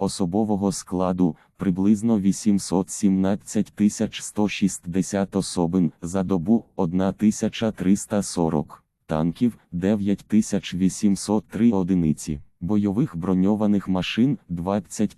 особового складу приблизно 817 160 особин за добу 1340 танків 9803 одиниці, бойових броньованих машин 20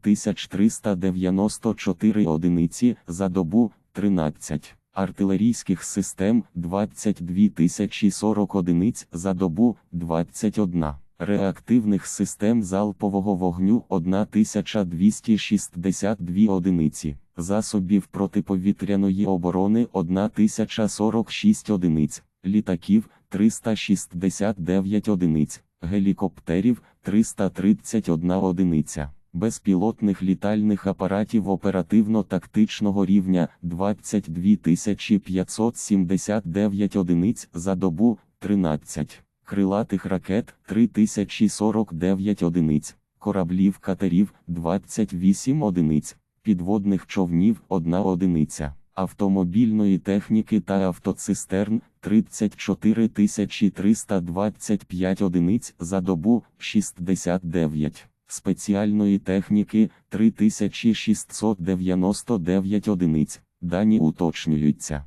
394 одиниці за добу 13, артилерійських систем 22 040 одиниць за добу 21. Реактивних систем залпового вогню 1262 одиниці, засобів протиповітряної оборони 1046 одиниць, літаків 369 одиниць, гелікоптерів 331 одиниця, безпілотних літальних апаратів оперативно-тактичного рівня 22 579 одиниць за добу 13 крилатих ракет 3049 одиниць, кораблів катерів 28 одиниць, підводних човнів 1 одиниця, автомобільної техніки та автоцистерн 34 325 одиниць за добу 69. Спеціальної техніки 3699 одиниць. Дані уточнюються.